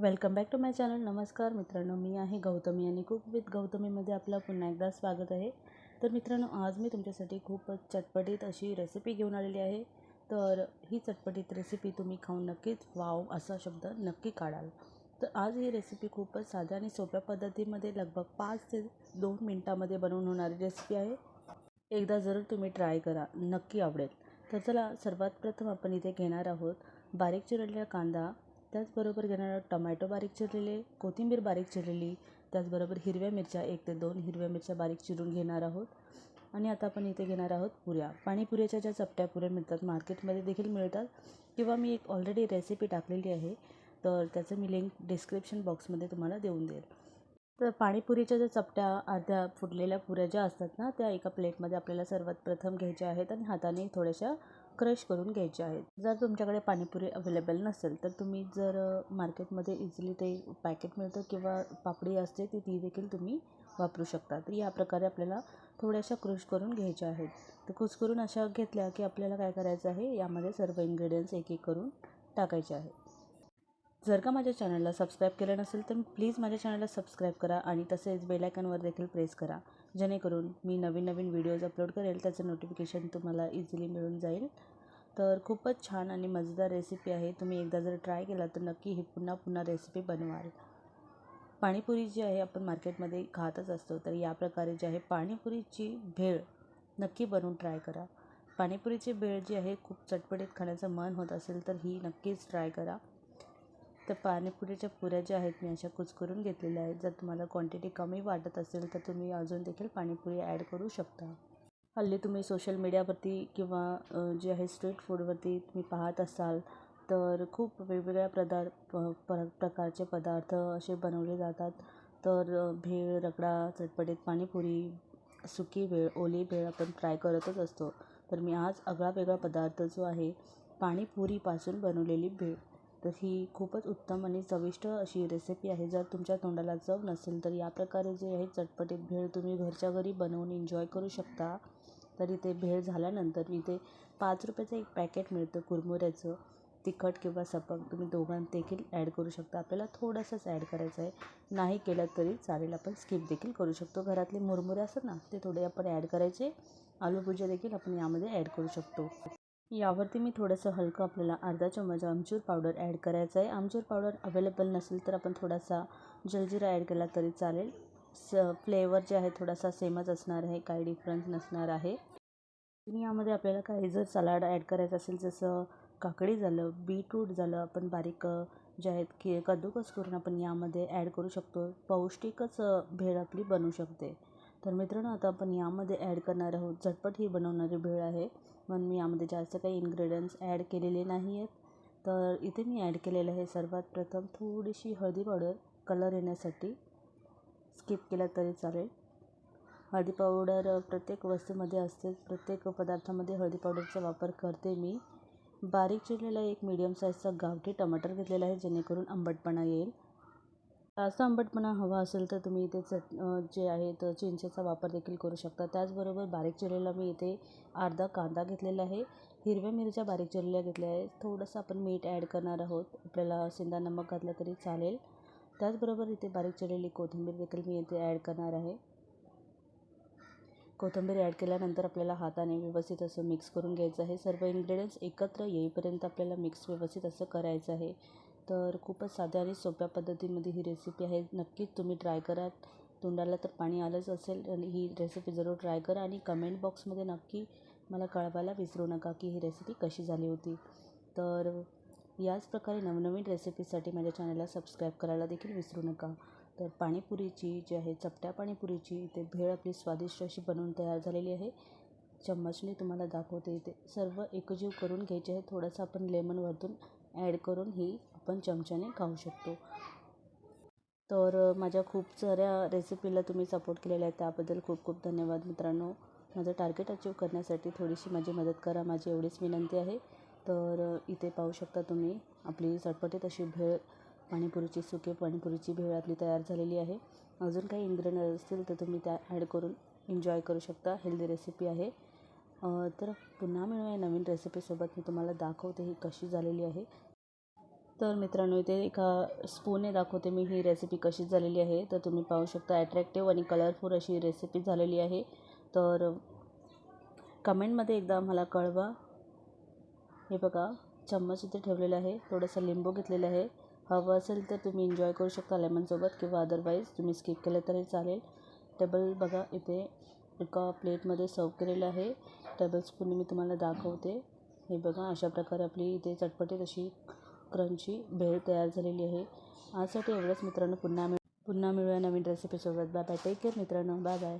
Welcome back to my channel. नमस्कार मित्रांनो मी आहे गौतमी आणि कुक विथ गौतमीमध्ये आपलं पुन्हा एकदा स्वागत आहे. तर मित्रांनो आज मी तुमच्यासाठी खूपच चटपटीत अशी रेसिपी घेऊन आलेली आहे. तर ही चटपटीत रेसिपी तुम्ही खाऊन नक्कीच वाव असा शब्द नक्की काढाल. तर आज ही रेसिपी खूपच साध्या आणि सोप्या पद्धतीमध्ये लगभग पाच ते दोन मिनटामध्ये बनवून होणारी रेसिपी आहे. एकदा जरूर तुम्ही ट्राय करा नक्की आवडेल. तर चला सर्वात प्रथम आपण इथे घेणार आहोत बारीक चिरडलेला कांदा त्याचबरोबर घेणार आहोत टमॅटो बारीक चिरलेले कोथिंबीर बारीक चिरलेली त्याचबरोबर हिरव्या मिरच्या एक ते दोन हिरव्या मिरच्या बारीक चिरून घेणार आहोत. आणि आता आपण इथे घेणार आहोत पुऱ्या. पाणीपुऱ्याच्या ज्या चपट्या पुऱ्या मिळतात मार्केटमध्ये देखील मिळतात. किंवा मी एक ऑलरेडी रेसिपी टाकलेली आहे तर त्याचं मी लिंक डिस्क्रिप्शन बॉक्समध्ये तुम्हाला देऊन देईल. तर पाणीपुरीच्या ज्या चपट्या अर्ध्या फुटलेल्या पुऱ्या ज्या असतात ना त्या एका प्लेटमध्ये आपल्याला सर्वात प्रथम घ्यायच्या आहेत आणि हाताने थोड्याशा क्रश करून घ्यायचे आहेत. जर तुमच्याकडे पाणीपुरी अवेलेबल नसेल तर तुम्ही जर मार्केटमध्ये इझिली ते पॅकेट मिळतं किंवा पापडी असते ती ती देखील तुम्ही वापरू शकता. तर या प्रकारे आपल्याला थोड्याशा क्रश करून घ्यायच्या आहेत. तर कुस करून अशा घेतल्या की आपल्याला काय करायचं आहे यामध्ये सर्व इन्ग्रेडियंट्स एक एक करून टाकायचे आहेत. जर का माझ्या चॅनलला सबस्क्राईब केलं नसेल तर प्लीज माझ्या चॅनलला सबस्क्राईब करा आणि तसेच बेलायकनवर देखील प्रेस करा. जेणेकरून मी नवीन नवीन व्हिडिओज अपलोड करेल त्याचं नोटिफिकेशन तुम्हाला इझिली मिळून जाईल. तर खूपच छान आणि मजेदार रेसिपी आहे. तुम्ही एकदा जर ट्राय केला तर नक्की ही पुन्हा पुन्हा रेसिपी बनवाल. पाणीपुरी जी आहे आपण मार्केटमध्ये खातच असतो. तर या प्रकारे जी आहे पाणीपुरीची भेळ नक्की बनवून ट्राय करा. पाणीपुरीची भेळ जी आहे खूप चटपटीत खाण्याचं मन होत असेल तर ही नक्कीच ट्राय करा. तर पाणीपुरीच्या पुऱ्या ज्या आहेत मी अशा कुचकरून घेतलेल्या आहेत. जर तुम्हाला क्वांटिटी कमी वाटत असेल तर तुम्ही अजून देखील पाणीपुरी ॲड करू शकता. हल्ली तुम्ही सोशल मीडियावरती किंवा जे आहे स्ट्रीट फूडवरती तुम्ही पाहत असाल तर खूप वेगवेगळ्या पदार्थ प प्रकारचे पदार्थ असे बनवले जातात. तर भेळ रगडा चटपटीत पाणीपुरी सुकी भेळ ओली भेळ आपण ट्राय करतच असतो. तर मी आज आगळा वेगळा पदार्थ जो आहे पाणीपुरीपासून बनवलेली भेळ. तर ही खूपच उत्तम आणि चविष्ट अशी रेसिपी आहे. जर तुमच्या तोंडाला चव नसेल तर या प्रकारे जे आहे चटपटीत भेळ तुम्ही घरच्या घरी बनवून एन्जॉय करू शकता. तर इथे भेळ झाल्यानंतर इथे पाच रुपयाचं एक पॅकेट मिळतं कुरमुऱ्याचं तिखट किंवा सपक. तुम्ही दोघां देखील ॲड करू शकता. आपल्याला थोडंसंच ॲड करायचं आहे. नाही केलं तरी चालेल. आपण स्किप देखील करू शकतो. घरातले मुरमुरे असतात ना ते थोडे आपण ॲड करायचे. आलू भुजिया देखील आपण यामध्ये ॲड करू शकतो. यावरती मी थोडंसं हलकं आपल्याला अर्धा चम्मच आमचूर पावडर ॲड करायचं आहे. आमचूर पावडर अवेलेबल नसेल तर आपण थोडासा जलजिरा ॲड केला तरी चालेल. स फ्लेवर जे आहे थोडासा सेमच असणार आहे काही डिफरन्स नसणार आहे. आणि यामध्ये आपल्याला काही जर सलाड ॲड करायचं असेल जसं काकडी झालं बीटरूट झालं आपण बारीक जे आहेत की कद्दूकस करून आपण यामध्ये ॲड करू शकतो. पौष्टिकच भेळ आपली बनू शकते. तर मित्रांनो आता आपण यामध्ये ॲड करणार आहोत. झटपट ही बनवणारी भेळ आहे. म्हणून मी यामध्ये जास्त काही इन्ग्रेडियंट्स ॲड केलेले नाही आहेत. तर इथे मी ॲड केलेलं आहे सर्वात प्रथम थोडीशी हळदी पावडर कलर येण्यासाठी. स्किप केला तरी चालेल. हळदी पावडर प्रत्येक वस्तूमध्ये असते. प्रत्येक पदार्थामध्ये हळदी पावडरचा वापर करते मी. बारीक चिरलेला एक मीडियम साईजचा गावठी टमाटर घेतलेला आहे जेणेकरून आंबटपणा येईल. जास्त आंबटपणा हवा असेल तर तुम्ही इथे चट जे आहे तर चिंचेचा वापर देखील करू शकता. त्याचबरोबर बारीक चिरलेला मी इथे अर्धा कांदा घेतलेला आहे. हिरव्या मिरच्या बारीक चिरलेल्या घेतल्या आहे थोडंसं आपण मीठ ॲड करणार आहोत. आपल्याला सेंदा नमक घातलं तरी चालेल. त्याचबरोबर इथे बारीक चिरलेली कोथिंबीर देखील मी इथे ॲड करणार आहे. कोथिंबीर ॲड केल्यानंतर आपल्याला हाताने व्यवस्थित असं मिक्स करून घ्यायचं आहे. सर्व इन्ग्रेडियंट्स एकत्र येईपर्यंत आपल्याला मिक्स व्यवस्थित असं करायचं आहे. तर खूपच साध्या आणि सोप्या पद्धतीमध्ये ही रेसिपी आहे. नक्कीच तुम्ही ट्राय करा. तोंडाला तर पाणी आलंच असेल आणि ही रेसिपी जरूर ट्राय करा आणि कमेंट बॉक्समध्ये नक्की मला कळवायला विसरू नका की ही रेसिपी कशी झाली होती. तर याच प्रकारे नवनवीन रेसिपीसाठी माझ्या चॅनलला सबस्क्राईब करायला देखील विसरू नका. तर पाणीपुरीची जी आहे चपट्या पाणीपुरीची इथे भेळ आपली स्वादिष्ट अशी बनवून तयार झालेली आहे. चम्मचने तुम्हाला दाखवते इथे. सर्व एकजीव करून घ्यायचे आहे थोडंसं आपण लेमन वरतून ॲड करून ही आपण चमच्याने खाऊ शकतो. तर माझ्या खूप साऱ्या रेसिपीला तुम्ही सपोर्ट केलेला आहे त्याबद्दल खूप खूप धन्यवाद मित्रांनो. माझं टार्गेट अचीव करण्यासाठी थोडीशी माझी मदत करा. माझी एवढीच विनंती आहे. तर इथे पाहू शकता तुम्ही आपली चटपटीत अशी भेळ पाणीपुरीची सुके पाणीपुरीची भेळ आपली तयार झालेली आहे. अजून काही इन्ग्रेडियंट असतील तर तुम्ही त्या ॲड करून एन्जॉय करू शकता. हेल्दी रेसिपी आहे. तर पुन्हा मिळूया नवीन रेसिपीसोबत मी तुम्हाला दाखवते ही कशी झालेली आहे. तर मित्रांनो इथे एका स्पूनने दाखवते मी ही रेसिपी कशी झालेली आहे. तर तुम्ही पाहू शकता ॲट्रॅक्टिव्ह आणि कलरफुल अशी रेसिपी झालेली आहे. तर कमेंटमध्ये एकदा मला कळवा. हे बघा चम्मच इथे ठेवलेला आहे थोडंसं लिंबू घेतलेलं आहे. हवं असेल तर तुम्ही एन्जॉय करू शकता लेमनसोबत किंवा अदरवाईज तुम्ही स्किप केलं तरी चालेल. टेबल बघा इथे एका प्लेटमध्ये सर्व केलेलं आहे. टेबलस्पून मी तुम्हाला दाखवते. हे बघा अशा प्रकारे आपली इथे चटपटीत अशी क्रंची भेळ तयार झालेली आहे. आजसाठी एवढंच मित्रांनो पुन्हा मिळ पुन्हा मिळूया नवीन रेसिपीसोबत बाय बाय टेक केअर मित्रांनो. Bye bye